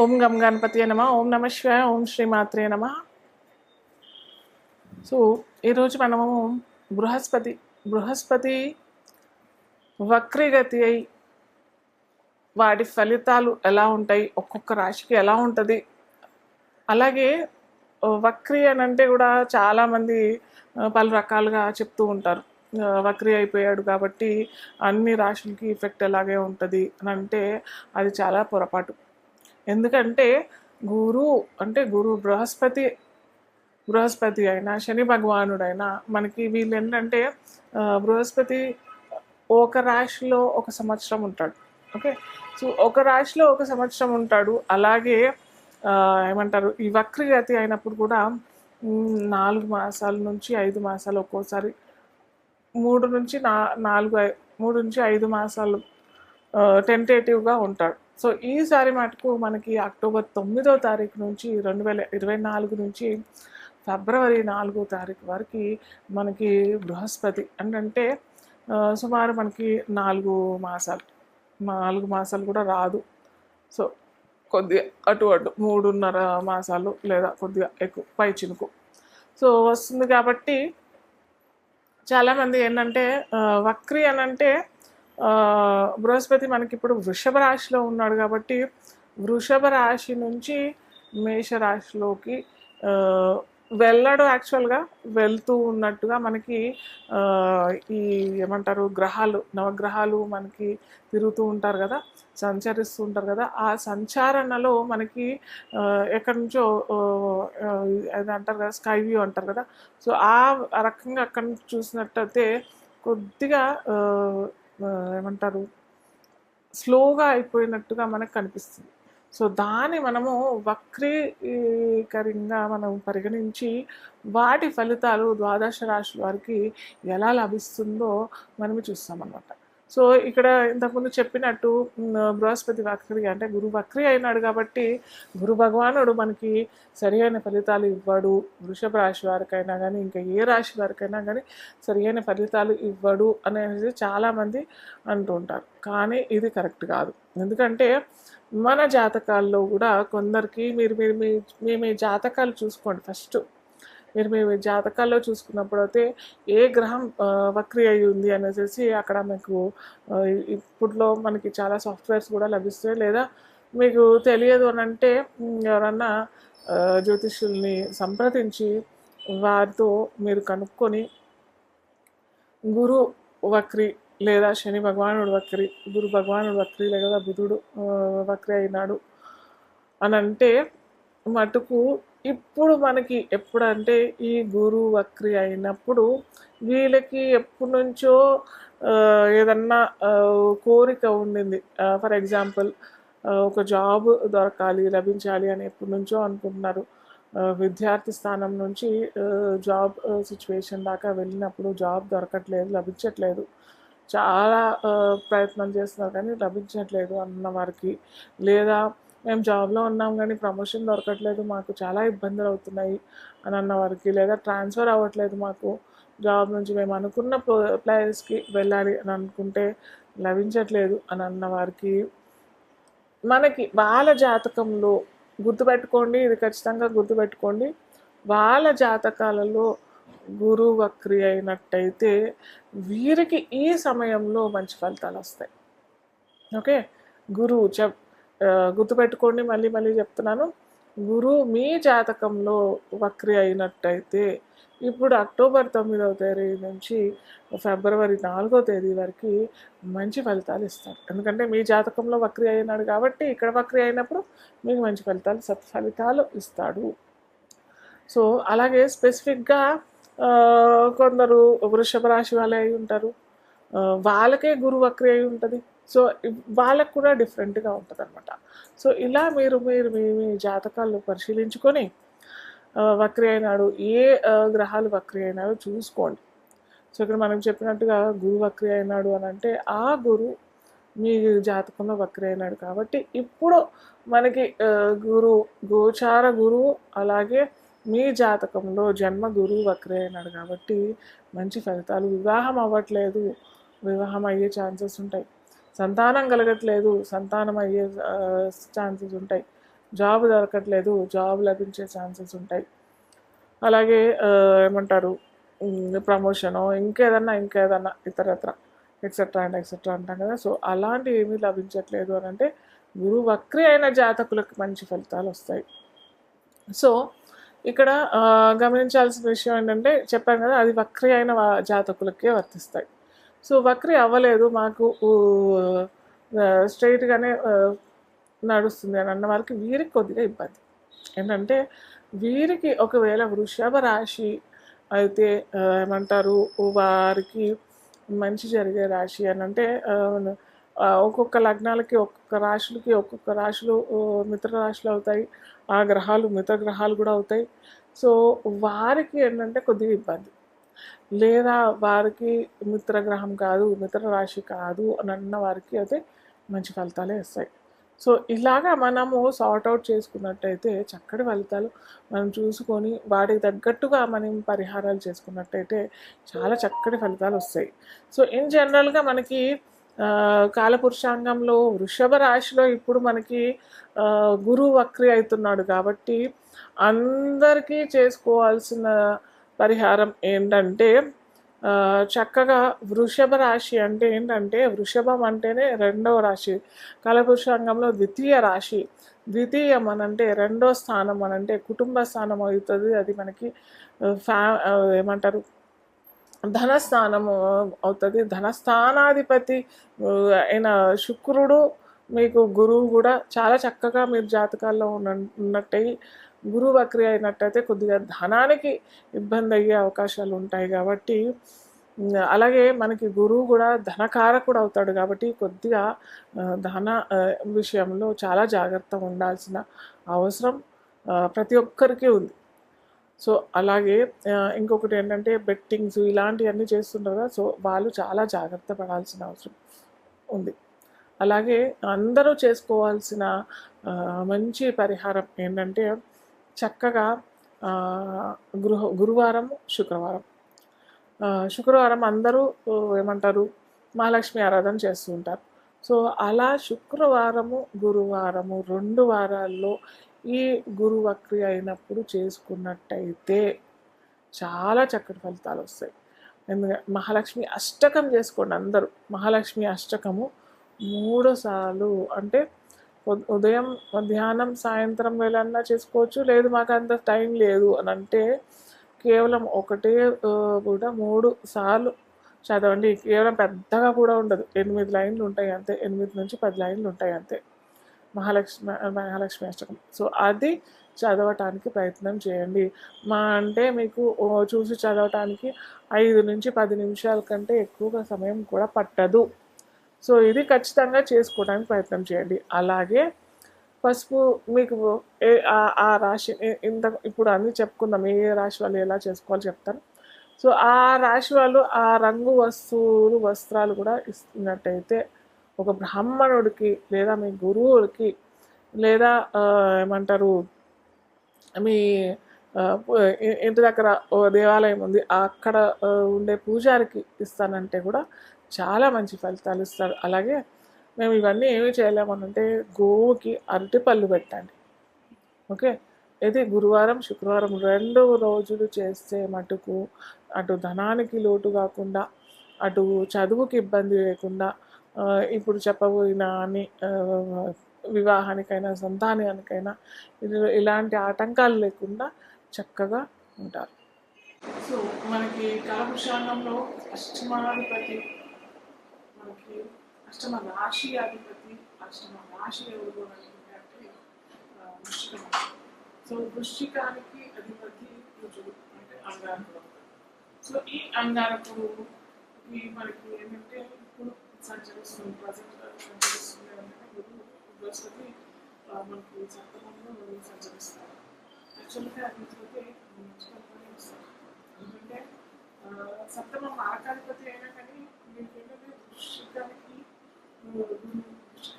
ఓం గం గణపతి నమ ఓం నమ శివాయ ఓం శ్రీమాత్రే నమ. సో ఈరోజు మనము బృహస్పతి బృహస్పతి వక్రీగతి అయి వాటి ఫలితాలు ఎలా ఉంటాయి ఒక్కొక్క రాశికి ఎలా ఉంటుంది. అలాగే వక్రీ అని అంటే కూడా చాలామంది పలు రకాలుగా చెప్తూ ఉంటారు. వక్రీ అయిపోయాడు కాబట్టి అన్ని రాశులకి ఎఫెక్ట్ ఎలాగే ఉంటుంది అని అంటే అది చాలా పొరపాటు. ఎందుకంటే గురు అంటే గురు బృహస్పతి బృహస్పతి అయినా శని భగవానుడైనా మనకి వీళ్ళు ఏంటంటే బృహస్పతి ఒక రాశిలో ఒక సంవత్సరం ఉంటాడు. ఓకే? సో ఒక రాశిలో ఒక సంవత్సరం ఉంటాడు. అలాగే ఏమంటారు ఈ వక్రగతి అయినప్పుడు కూడా నాలుగు మాసాల నుంచి ఐదు మాసాలు ఒక్కోసారి మూడు నుంచి నా నాలుగు మూడు నుంచి ఐదు మాసాలు టెంటేటివ్గా ఉంటాడు. సో ఈసారి మటుకు మనకి అక్టోబర్ తొమ్మిదో తారీఖు నుంచి రెండు వేల ఇరవై నాలుగు నుంచి ఫిబ్రవరి నాలుగో తారీఖు వరకు మనకి బృహస్పతి అంటే సుమారు మనకి నాలుగు మాసాలు నాలుగు మాసాలు కూడా రాదు. సో కొద్దిగా అటు అటు మూడున్నర మాసాలు లేదా కొద్దిగా ఎక్కువ పై చినుకు. సో వస్తుంది కాబట్టి చాలామంది ఏంటంటే వక్రీ వక్రి అని అంటే బృహస్పతి మనకి ఇప్పుడు వృషభ రాశిలో ఉన్నాడు కాబట్టి వృషభ రాశి నుంచి మేష రాశిలోకి వెళ్ళడు యాక్చువల్గా వెళ్తూ ఉన్నట్టుగా మనకి ఈ ఏమంటారు గ్రహాలు నవగ్రహాలు మనకి తిరుగుతూ ఉంటారు కదా సంచరిస్తూ ఉంటారు కదా ఆ సంచారణలో మనకి ఎక్కడి నుంచో అది అంటారు కదా స్కై వ్యూ అంటారు కదా సో ఆ రకంగా అక్కడి నుంచి చూసినట్టయితే కొద్దిగా ఏమంటారు? స్లోగా అయిపోయినట్టుగా మనకు కనిపిస్తుంది. సో దాన్ని మనము వక్రీకరంగా మనం పరిగణించి వాటి ఫలితాలు ద్వాదశ రాశి వారికి ఎలా లభిస్తుందో మనము చూస్తామన్నమాట. సో ఇక్కడ ఇంతకుముందు చెప్పినట్టు బృహస్పతి వక్రి అంటే గురు వక్రి అయినాడు కాబట్టి గురు భగవానుడు మనకి సరియైన ఫలితాలు ఇవ్వడు. వృషభ రాశి వారికైనా కానీ ఇంకా ఏ రాశి వారికైనా కానీ సరి అయిన ఫలితాలు ఇవ్వడు అనేది చాలామంది అంటుంటారు కానీ ఇది కరెక్ట్ కాదు. ఎందుకంటే మన జాతకాల్లో కూడా కొందరికి మీరు మీరు మీ మీ మీ జాతకాలు చూసుకోండి ఫస్ట్. మీరు మీ జాతకాల్లో చూసుకున్నప్పుడు అయితే ఏ గ్రహం వక్రి అయి ఉంది అనేసి అక్కడ మీకు ఇప్పుడులో మనకి చాలా సాఫ్ట్వేర్స్ కూడా లభిస్తాయి. లేదా మీకు తెలియదు అని అంటే ఎవరన్నా జ్యోతిష్యుల్ని సంప్రదించి వారితో మీరు కనుక్కొని గురు వక్రి లేదా శని భగవానుడు వక్రి గురు భగవానుడు వక్రి లేదా బుధుడు వక్రి అయినాడు అని అంటే మటుకు ఇప్పుడు మనకి ఎప్పుడంటే ఈ గురు వక్రి అయినప్పుడు వీళ్ళకి ఎప్పటి నుంచో ఏదన్నా కోరిక ఉండింది. ఫర్ ఎగ్జాంపుల్ ఒక జాబ్ దొరకాలి లభించాలి అని ఎప్పటి నుంచో అనుకుంటున్నారు. విద్యార్థి స్థానం నుంచి జాబ్ సిచ్యువేషన్ దాకా వెళ్ళినప్పుడు జాబ్ దొరకట్లేదు లభించట్లేదు. చాలా ప్రయత్నం చేస్తున్నారు కానీ లభించట్లేదు అన్న వారికి. లేదా మేము జాబ్లో ఉన్నాం కానీ ప్రమోషన్ దొరకట్లేదు మాకు చాలా ఇబ్బందులు అవుతున్నాయి అని అన్న వారికి. లేదా ట్రాన్స్ఫర్ అవ్వట్లేదు మాకు జాబ్ నుంచి. మేము అనుకున్న ప్లేస్కి వెళ్ళాలి అని అనుకుంటే లభించట్లేదు అని అన్న వారికి. మనకి వాళ్ళ జాతకంలో గుర్తుపెట్టుకోండి ఇది ఖచ్చితంగా గుర్తుపెట్టుకోండి. వాళ్ళ జాతకాలలో గురువు వక్రి అయినట్టయితే వీరికి ఈ సమయంలో మంచి ఫలితాలు వస్తాయి. ఓకే? గురువు చెప్ గుర్తుపెట్టుకోండి మళ్ళీ మళ్ళీ చెప్తున్నాను. గురువు మీ జాతకంలో వక్రి అయినట్టయితే ఇప్పుడు అక్టోబర్ తొమ్మిదవ తేదీ నుంచి ఫిబ్రవరి నాలుగో తేదీ వరకు మంచి ఫలితాలు ఇస్తారు. ఎందుకంటే మీ జాతకంలో వక్రి అయినాడు కాబట్టి ఇక్కడ వక్రి అయినప్పుడు మీకు మంచి ఫలితాలు సత్ఫలితాలు ఇస్తాడు. సో అలాగే స్పెసిఫిక్గా కొందరు వృషభ రాశి వాళ్ళే అయి ఉంటారు. వాళ్ళకే గురు వక్రి అయి ఉంటుంది. సో వాళ్ళకు కూడా డిఫరెంట్గా ఉంటుంది అనమాట సో ఇలా మీరు మీరు మీ మీ జాతకాలు పరిశీలించుకొని వక్రి అయినాడు ఏ గ్రహాలు వక్రి అయినాడో చూసుకోండి. సో ఇక్కడ మనం చెప్పినట్టుగా గురు వక్రి అయినాడు అని అంటే ఆ గురు మీ జాతకంలో వక్రి అయినాడు కాబట్టి ఇప్పుడు మనకి గురు గోచార గురువు అలాగే మీ జాతకంలో జన్మ గురువు వక్రి అయినాడు కాబట్టి మంచి ఫలితాలు వివాహం అవ్వట్లేదు. వివాహం అయ్యే ఛాన్సెస్ ఉంటాయి. సంతానం కలగట్లేదు సంతానం అయ్యే ఛాన్సెస్ ఉంటాయి. జాబ్ దొరకట్లేదు జాబ్ లభించే ఛాన్సెస్ ఉంటాయి. అలాగే ఏమంటారు ప్రమోషను ఇంకేదన్నా ఇంకేదన్నా ఇతరత్ర ఎక్సెట్రా అండ్ ఎక్సెట్రా అంటాం కదా. సో అలాంటివి ఏమీ లభించట్లేదు అని అంటే గురువు వక్రి అయిన జాతకులకు మంచి ఫలితాలు వస్తాయి. సో ఇక్కడ గమనించాల్సిన విషయం ఏంటంటే చెప్పాను కదా అది వక్రి అయిన జాతకులకే వర్తిస్తాయి. సో వక్రి అవ్వలేదు మాకు స్ట్రైట్గానే నడుస్తుంది అని అన్న వాళ్ళకి వీరికి కొద్దిగా ఇబ్బంది. ఏంటంటే వీరికి ఒకవేళ వృషభ రాశి అయితే ఏమంటారు వారికి మంచి జరిగే రాశి అని అంటే ఒక్కొక్క లగ్నాలకి ఒక్కొక్క రాశులకి ఒక్కొక్క రాశులు మిత్ర రాశులు అవుతాయి ఆ గ్రహాలు మిత్ర గ్రహాలు కూడా అవుతాయి. సో వారికి ఏంటంటే కొద్దిగా ఇబ్బంది. లేదా వారికి మిత్రగ్రహం కాదు మిత్ర రాశి కాదు అని అన్న వారికి అయితే మంచి ఫలితాలే వస్తాయి. సో ఇలాగా మనము సార్ట్ అవుట్ చేసుకున్నట్టయితే చక్కటి ఫలితాలు మనం చూసుకొని వాటికి తగ్గట్టుగా మనం పరిహారాలు చేసుకున్నట్టయితే చాలా చక్కటి ఫలితాలు వస్తాయి. సో ఇన్ జనరల్గా మనకి కాలపురుషాంగంలో వృషభ రాశిలో ఇప్పుడు మనకి గురువు వక్రి అవుతున్నాడు కాబట్టి అందరికీ చేసుకోవాల్సిన పరిహారం ఏంటంటే చక్కగా వృషభ రాశి అంటే ఏంటంటే వృషభం అంటేనే రెండవ రాశి. కలపురుషాంగంలో ద్వితీయ రాశి. ద్వితీయం అనంటే రెండో స్థానం అనంటే కుటుంబ స్థానం అవుతుంది. అది మనకి ఫ్యా ఏమంటారు? ధనస్థానము అవుతుంది. ధనస్థానాధిపతి అయిన శుక్రుడు మీకు గురువు కూడా చాలా చక్కగా మీరు జాతకాల్లో ఉన్న ఉన్నట్టయి గురువు వక్రి అయినట్టయితే కొద్దిగా ధనానికి ఇబ్బంది అయ్యే అవకాశాలు ఉంటాయి కాబట్టి అలాగే మనకి గురువు కూడా ధనకారకుడు అవుతాడు కాబట్టి కొద్దిగా ధన విషయంలో చాలా జాగ్రత్తగా ఉండాల్సిన అవసరం ప్రతి ఒక్కరికి ఉంది. సో అలాగే ఇంకొకటి ఏంటంటే బెట్టింగ్స్ ఇలాంటివన్నీ చేస్తుంటారు సో వాళ్ళు చాలా జాగ్రత్త పడాల్సిన అవసరం ఉంది. అలాగే అందరూ చేసుకోవాల్సిన మంచి పరిహారం ఏంటంటే చక్కగా గృహ గురువారం శుక్రవారం. శుక్రవారం అందరూ ఏమంటారు మహాలక్ష్మి ఆరాధన చేస్తూ ఉంటారు. సో అలా శుక్రవారము గురువారము రెండు వారాల్లో ఈ గురువక్రి అయినప్పుడు చేసుకున్నట్టయితే చాలా చక్కటి ఫలితాలు వస్తాయి. ఎందుకంటే మహాలక్ష్మి అష్టకం చేసుకోండి అందరూ. మహాలక్ష్మి అష్టకము మూడు సార్లు అంటే ఉదయం మధ్యాహ్నం సాయంత్రం వేళన్నా చేసుకోవచ్చు. లేదు మాకు అంత టైం లేదు అని అంటే కేవలం ఒకటే కూడా మూడు సార్లు చదవండి. కేవలం పెద్దగా కూడా ఉండదు. ఎనిమిది లైన్లు ఉంటాయి అంతే. ఎనిమిది నుంచి పది లైన్లు ఉంటాయి అంతే. మహాలక్ష్మి మహాలక్ష్మి అష్టకం. సో అది చదవటానికి ప్రయత్నం చేయండి. మా అంటే మీకు చూసి చదవటానికి ఐదు నుంచి పది నిమిషాల కంటే ఎక్కువగా సమయం కూడా పట్టదు. సో ఇది ఖచ్చితంగా చేసుకోవడానికి ప్రయత్నం చేయండి. అలాగే పసుపు మీకు ఏ ఆ- రాశి ఇంత ఇప్పుడు అన్నీ చెప్పుకుందాం ఏ రాశి వాళ్ళు ఎలా చేసుకోవాలో చెప్తాను. సో ఆ రాశి వాళ్ళు ఆ రంగు వస్తువులు వస్త్రాలు కూడా ఇస్తున్నట్టయితే ఒక బ్రాహ్మణుడికి లేదా మీ గురువులకి లేదా ఏమంటారు మీ ఇంటి దగ్గర ఓ దేవాలయం ఉంది అక్కడ ఉండే పూజారికి ఇస్తానంటే కూడా చాలా మంచి ఫలితాలు ఇస్తారు. అలాగే మేము ఇవన్నీ ఏమి చేయలేమనంటే గోవుకి అరటిపళ్ళు పెట్టండి. ఓకే? ఇది గురువారం శుక్రవారం రెండు రోజులు చేస్తే మటుకు అటు ధనానికి లోటు కాకుండా అటు చదువుకి ఇబ్బంది లేకుండా ఇప్పుడు చెప్పబోయిన అని వివాహానికైనా సంతానానికైనా ఇలాంటి ఆటంకాలు లేకుండా చక్కగా ఉంటారు. సో మనకి కాలపురుషాంగంలో అష్టమాధిపతి మనకి అష్టమ రాశి అధిపతి అష్టమ రాశి ఎవరు అంటే ఆ, సో వృష్టికానికి అధిపతి కుజుడు అంటే అంగారకుడు. సో ఈ అంగారకుడు మనకి ఏంటంటే ఇప్పుడు సంచరిస్తుంది ప్రజెంట్ సంచరిస్తుంది అంటే గురువు బృహస్పతి మనకి సప్తమంలో సంచరిస్తారు యాక్చువల్గా అధిపతి మంచి వస్తారు ఎందుకంటే సప్తమ సప్తమం ఆకాధిపతి అయినా కానీ మీకు ఏంటంటే వృశ్చికానికి ఆ, గురువు వృశ్చిక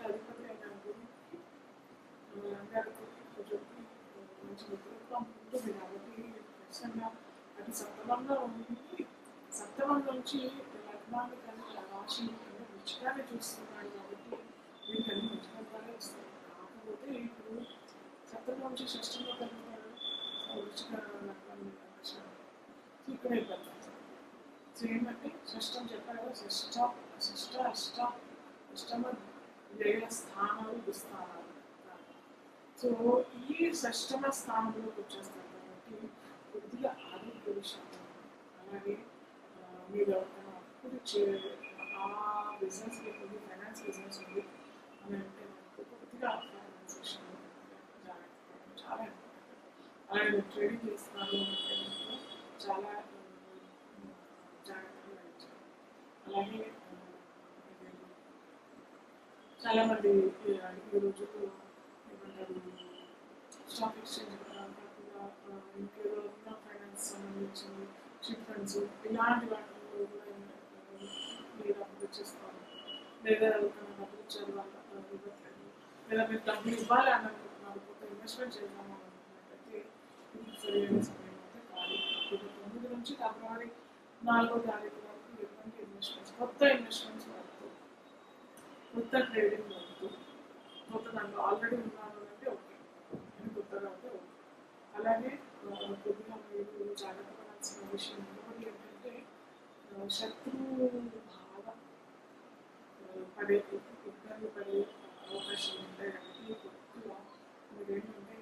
అది సప్తమంలో ఉంది సప్తమం నుంచి లగ్నాన్ని కానీ రాశి కానీ వృచ్చికాన్ని చూస్తున్నాడు కాబట్టి దీనికి అన్ని మంచి ఫలితాలే కాకపోతే ఇప్పుడు సప్తమ నుంచి షష్టంలో కలుగుతాడు వృచ్చిక లగ్నాన్ని నక్షత్రం సో ఇక్కడ అయిపోతుంది సో ఏమంటే షష్టం చెప్పారు షష్ట షష్ట అష్ట అష్టమ వ్యయ స్థానాలు దుస్థానాలు సో ఈ షష్టమ స్థానంలోకి వచ్చేస్తారు కాబట్టి కొద్దిగా ఆరోగ్య విషయంలో అలాగే ఆ, మీరు ఎవరికైనా అప్పుడు చే ఆ బిజినెస్ కొద్ది ఫైనాన్స్ బిజినెస్ ఉంది అని అంటే మనకు కొద్దిగా ఫైనాన్స్ విషయంలో జాగ్రత్త పడడం చాలా ఇంపార్టెంట్ అలాగే మీరు ట్రేడింగ్ చేస్తున్నారు అంటే మాత్రం చాలా ఉమ్, జాగ్రత్తగా వహించాలి అలాగే ఆ, ఇది చాలా మంది ఈ ఈ ఏమంటారు స్టాక్ ఎక్స్చేంజ్ కాకుండా ఇంకేదో ఫైనాన్స్ సంబంధించిన చిట్ ఫండ్స్ ఇలాంటి వాటిలో మీరు డబ్బులు ఇచ్చేస్తాను లేదా ఎవరికైనా డబ్బులు ఇచ్చారు వాళ్ళు ఇవ్వట్లేదు. లేదా మీరు డబ్బులు ఇవ్వాలి అని అనుకుంటున్నారు కొత్త ఇన్వెస్ట్మెంట్ చేద్దాం అనుకున్నట్టయితే ఇది సరైన సమయం అయితే కాదు. ఇప్పుడు తొమ్మిది నుంచి ఫిబ్రవరి నాలుగో తారీఖు వరకు ఎటువంటి ఇన్వెస్ట్మెంట్స్ కొత్త ఇన్వెస్ట్మెంట్ కొత్త ట్రేడింగ్ వద్దు కొత్త దాంట్లో ఆల్రెడీ ఉన్నాను అంటే ఓకే. నేను కొత్తగా అంటే ఓకే. అలాగే కొద్దిగా మీరు జాగ్రత్త పడాల్సిన విషయం ఇంకొకటి ఏంటంటే శత్రువు బాగా పడే ఇబ్బంది పడే అవకాశం ఉంటాయి. కాబట్టి కొద్దిగా మీరు ఏంటంటే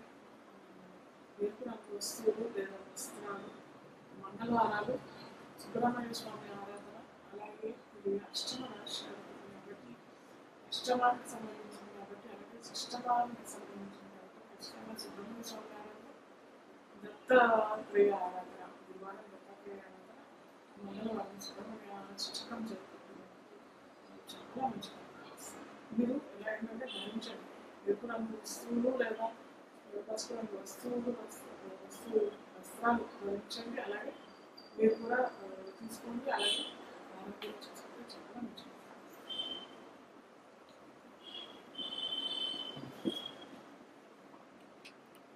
ఎరుపు నాకు వస్తువులు లేదా వస్త్రాలు మంగళవారాలు సుబ్రహ్మణ్య స్వామి ఆరాధన అలాగే ఇది అష్టమ రాష్ట్రాలు అష్టమానికి సంబంధించింది కాబట్టి అలాగే షష్టమానికి సంబంధించింది కాబట్టి ఖచ్చితంగా సుబ్రహ్మణ్య స్వామి ఆరాధన దత్తాత్రేయ ఆరాధన గురువారం దత్తాత్రేయ ఆరాధన మంగళవారం సుబ్రహ్మణ్య అష్టకం జరుగుతుంది చాలా మంచిగా మీరు ఎలా ఏంటంటే గమనించండి ఎప్పుడు అంత వస్తువులు లేదా పసుపు వస్తువులు వస్తువు వస్త్రాలు ధరించండి అలాగే మీరు కూడా తీసుకోండి అలాగే ఆరోగ్యం చేసుకుంటే చాలా మంచిది